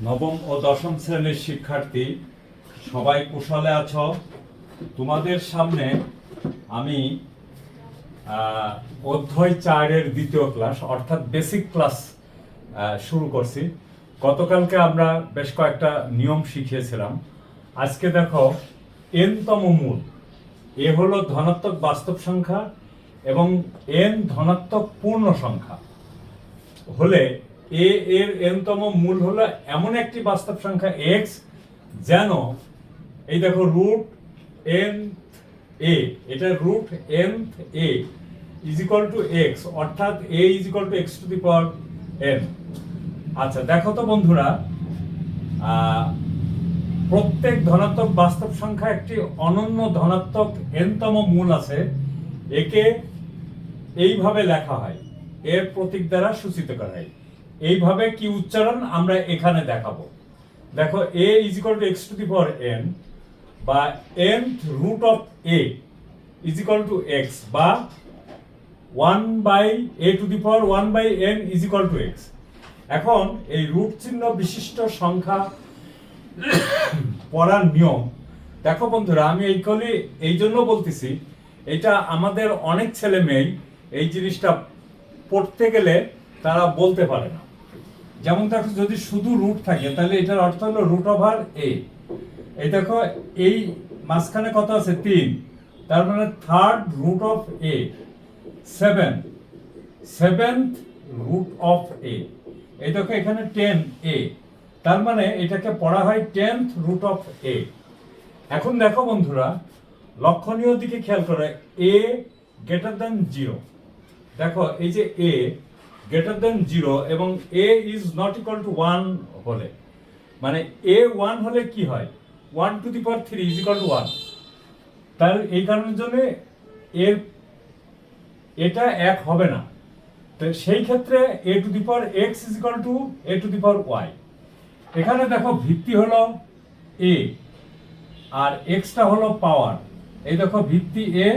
নবম ও দশম শ্রেণির শিক্ষার্থী, সবাই কুশলে আছো। তোমাদের সামনে আমি অধ্যয় চারের দ্বিতীয় ক্লাস, অর্থাৎ বেসিক ক্লাস শুরু করছি। গতকালকে আমরা বেশ কয়েকটা নিয়ম শিখিয়েছিলাম। আজকে দেখো এনতম মূল। এ হলো ধনাত্মক বাস্তব সংখ্যা এবং এন ধনাত্মক পূর্ণ সংখ্যা। হলে এ এর এনতম মূল হলো এমন একটি বাস্তব সংখ্যা এক্স যেন এই দেখো রুট এন এ এটা root n a is equal to x অর্থাৎ a is equal to x to the power n আচ্ছা দেখো তো বন্ধুরা প্রত্যেক ধনাত্মক বাস্তব সংখ্যা একটি অনন্য ধনাত্মক এনতম মূল আছে, একে এইভাবে লেখা হয়, এর প্রতীক দ্বারা সূচিত করা হয়। এইভাবে কি উচ্চারণ আমরা এখানে দেখাবো। দেখো a is equal to x to the power n বা n root of a is equal to x বা one by a to the power one by n is equal to x এখন এই রুট চিহ্ন বিশিষ্ট সংখ্যা পড়ার নিয়ম। দেখো বন্ধুরা, আমি এইগুলি এই জন্য বলতেছি, এটা আমাদের অনেক ছেলে মেয়ে এই জিনিসটা পড়তে গেলে তারা বলতে পারে না। যেমন দেখো, যদি শুধু রুট থাকে, তাহলে এটার অর্থ হলো রুট ওভার এ এই দেখো, এই মাঝখানে কত আছে? তিন। তার মানে third root of a seven seventh root of a এই দেখো, এখানে টেন এ তার মানে এটাকে পড়া হয় টেন্থ রুট অফ এ এখন দেখো বন্ধুরা, লক্ষণীয় দিকে খেয়াল করে। এ গ্রেটার দেন জিরো দেখো, এই যে এ গ্রেটার দেন জিরো এবং a is not equal to one হলে। মানে এ ওয়ান হলে কি হয়? One to the power three is equal to one তার এই কারণের জন্য এর এটা এক হবে না। তো সেই ক্ষেত্রে a to the power x is equal to a to the power y এখানে দেখো ভিত্তি হলো এ আর এক্সটা হলো পাওয়ার এই দেখো ভিত্তি এ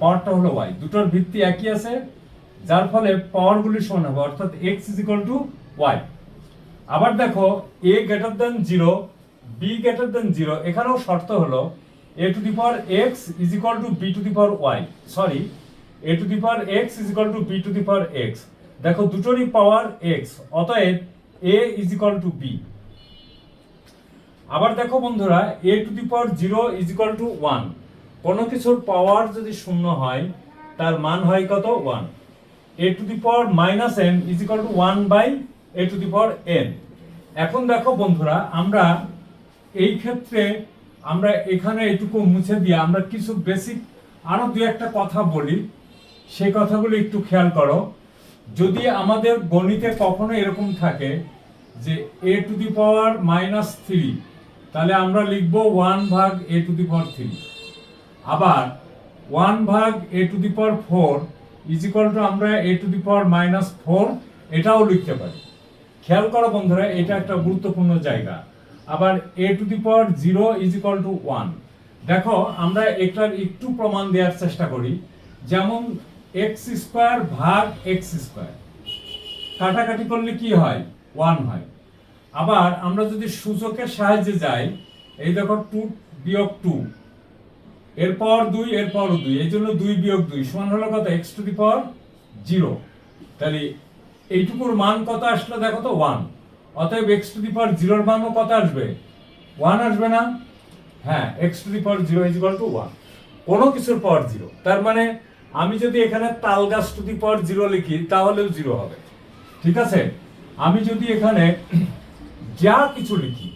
পাওয়ারটা হলো ওয়াই দুটোর ভিত্তি একই আছে। যার ফলে পাওয়ারগুলি সমান হবে, অর্থাৎ x is equal to y আবার দেখো a greater than zero b greater than zero এখানেও শর্ত হলো a to the power x is equal to b to the power y sorry a to the power x is equal to b to the power x দেখো, দুটোরই power x অতএব a is equal to b আবার দেখো বন্ধুরা a to the power zero is equal to one কোনো কিছুর পাওয়ার যদি শূন্য হয়, তার মান হয় কত? One a to the power minus n is equal to one by a to the power n এখন দেখো বন্ধুরা, আমরা এই ক্ষেত্রে, আমরা এখানে এটুকু মুছে দিয়ে আমরা কিছু বেসিক আরও দু একটা কথা বলি। সেই কথাগুলো একটু খেয়াল করো। যদি আমাদের গণিতে কখনো এরকম থাকে যে a to the power minus three তাহলে আমরা লিখব ওয়ান ভাগ a to the power three আবার ওয়ান ভাগ a to the power four is equal to আমরা a to the power minus four এটাও লিখতে পারি। খেয়াল করো বন্ধুরা, এটা একটা গুরুত্বপূর্ণ জায়গা। আবার a to the power zero is equal to one দেখো, আমরা এটার একটু প্রমাণ দেওয়ার চেষ্টা করি। যেমন এক্স স্কোয়ার ভাগ এক্স স্কোয়ার কাটাকাটি করলে কি হয়? ওয়ান হয়। আবার আমরা যদি সূচকের সাহায্যে যাই, এই দেখো টু বিয়োগ টু এরপর দুই এরপর দুই। এই জন্য দুই বিয়োগ দুই। সমান হলো কত? X to the power zero. তাহলে এইটুকুর মান কত আসলো দেখো তো? ওয়ান। অতএব এক্স টু দি পাওয়ার জিরোর মানও কত আসবে? ওয়ান আসবে না? হ্যাঁ x to the power zero is to one কোনো কিছুর পাওয়ার জিরো। তার মানে আমি যদি এখানে তাল গাছ টু দি পাওয়ার জিরো লিখি, তাহলেও জিরো হবে। ঠিক আছে? আমি যদি এখানে যা কিছু লিখি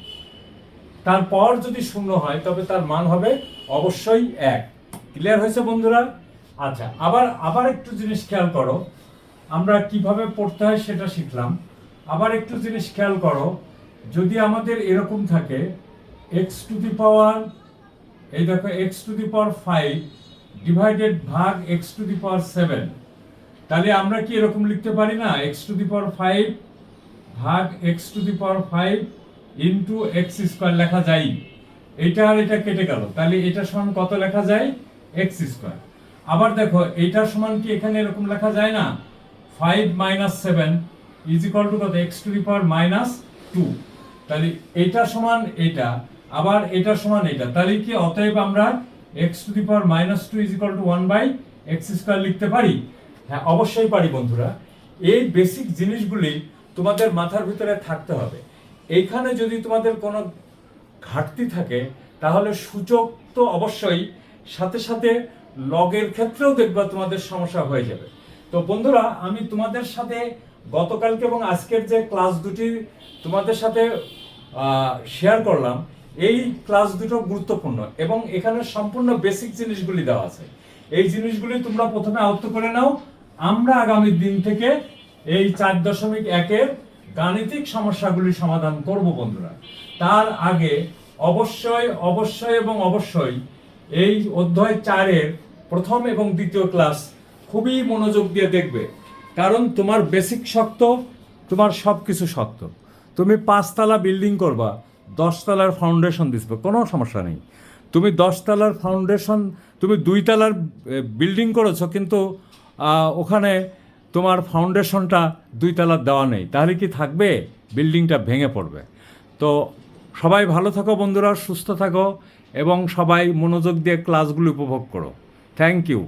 তার পাওয়ার যদি শূন্য হয়, তবে তার মান হবে অবশ্যই এক। ক্লিয়ার হয়েছে বন্ধুরা? আচ্ছা আবার আবার একটু জিনিস খেয়াল করো। আমরা কীভাবে পড়তে হয় সেটা শিখলাম। আবার একটু জিনিস খেয়াল করো। যদি আমাদের এরকম থাকে এক্স টু দি পাওয়ার এই দেখো x to the power five divided ভাগ x to the power seven তাহলে আমরা কি এরকম লিখতে পারি না? X to the power five ভাগ x to the power five into x square লেখা যায়। এটা আর এটা কেটে গেল। তাহলে এটা সমান কত লেখা যায়? এক্স স্কোয়ার আবার দেখো, এটা সমান কি এখানে এরকম লেখা যায় না? Five minus seven is equal to কত? X to the power minus two তাহলে এটা সমান এটা, আবার এটা সমান এটা। তাহলে কি অতএব আমরা x to the power minus two is equal to one by x square লিখতে পারি? হ্যাঁ অবশ্যই পারি বন্ধুরা। এই বেসিক জিনিসগুলি তোমাদের মাথার ভিতরে থাকতে হবে। এইখানে যদি তোমাদের কোনো ঘাটতি থাকে, তাহলে সূচক তো অবশ্যই। সাথে সাথে লগের ক্ষেত্রেও দেখবা তোমাদের সমস্যা হয়ে যাবে। তো বন্ধুরা, আমি তোমাদের সাথে গতকালকে এবং আজকের যে ক্লাস দুটি তোমাদের সাথে শেয়ার করলাম, এই ক্লাস দুটো গুরুত্বপূর্ণ এবং এখানে সম্পূর্ণ বেসিক জিনিসগুলি দেওয়া আছে। এই জিনিসগুলি তোমরা প্রথমে আয়ত্ত করে নাও। আমরা আগামী দিন থেকে এই চার দশমিক একের গাণিতিক সমস্যাগুলি সমাধান করব, বন্ধুরা। তার আগে অবশ্যই অবশ্যই এবং অবশ্যই এই অধ্যায় চারের প্রথম এবং দ্বিতীয় ক্লাস খুবই মনোযোগ দিয়ে দেখবে। কারণ তোমার বেসিক শক্ত, তোমার সব কিছু শক্ত। তুমি পাঁচতলা বিল্ডিং করবা, দশতলার ফাউন্ডেশন দিসবে, কোনো সমস্যা নেই। তুমি দশতলার ফাউন্ডেশন তুমি দুইতলার বিল্ডিং করেছ, কিন্তু ওখানে তোমার ফাউন্ডেশনটা দুই তালার দেওয়া নেই। তাহলে কি থাকবে? বিল্ডিংটা ভেঙে পড়বে। তো সবাই ভালো থাকো বন্ধুরা, সুস্থ থাকো এবং সবাই মনোযোগ দিয়ে ক্লাসগুলো উপভোগ করো। Thank you